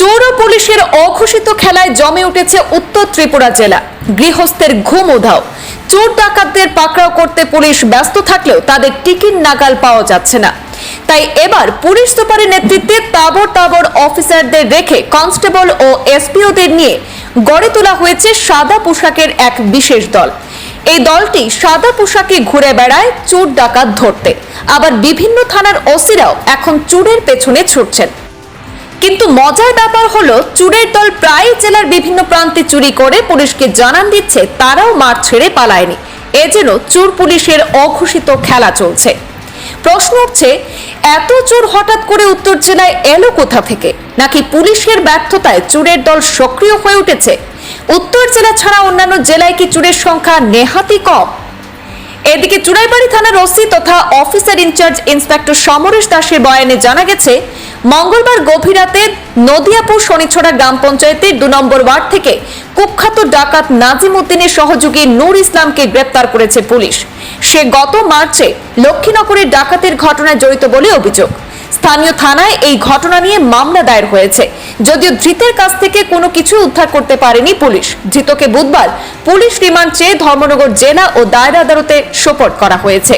চোর ও পুলিশের অঘোষিত খেলায় জমে উঠেছে উত্তর ত্রিপুরা জেলা। গৃহস্থের ঘুম উধাও। চোর ডাকাতদের পাকড়াও করতে পুলিশ ব্যস্ত থাকলেও তাদের টিকিট নাগাল পাওয়া যাচ্ছে না। তাই এবার পুলিশ সুপারের নেতৃত্বে তাবর তাবর অফিসারদের রেখে কনস্টেবল ও এসপিওদের নিয়ে গড়ে তোলা হয়েছে সাদা পোশাকের এক বিশেষ দল। এই দলটি সাদা পোশাকে ঘুরে বেড়ায় চোর ডাকাত ধরতে। আবার বিভিন্ন থানার ওসিরাও এখন চোরের পেছনে ছুটছেন। কিন্তু মজার ব্যাপার হলো, চুরের দল প্রায় জেলার বিভিন্ন প্রান্তে চুরি করে পুলিশকে জানান দিচ্ছে, তারাও মাঠ ছেড়ে পালায়নি। এ যেন চোর পুলিশের অঘোষিত খেলা চলছে। প্রশ্ন উঠছে, এত চোর হঠাৎ করে উত্তর জেলায় এলো কোথা থেকে? নাকি পুলিশের ব্যর্থতায় চুরের দল সক্রিয় হয়ে উঠেছে? উত্তর জেলা ছাড়া অন্যান্য জেলায় কি চুরের সংখ্যা নেহাতি কম? এদিকে চুড়াইবাড়ি থানার ওসি তথা অফিসার ইনচার্জ ইন্সপেক্টর সমরেশ দাসের বয়ানে জানা গেছে মঙ্গলবার গভীর রাতে নদিয়াপুর শনিছড়া গ্রাম পঞ্চায়েতের দু নম্বর ওয়ার্ড থেকে কুখ্যাত ডাকাত নাজিম উদ্দিনের সহযোগী নূর ইসলামকে গ্রেপ্তার করেছে পুলিশ। সে গত মার্চে লক্ষ্মীনগরের ডাকাতের ঘটনায় জড়িত বলে অভিযোগ। স্থানীয় থানায় এই ঘটনা নিয়ে মামলা দায়ের হয়েছে। যদিও ধৃতের কাছ থেকে কোনো কিছু উদ্ধার করতে পারেনি পুলিশ। ধৃতকে বুধবার পুলিশ রিমান্ড চেয়ে ধর্মনগর জেলা ও দায়রা আদালতে সোপর্দ করা হয়েছে।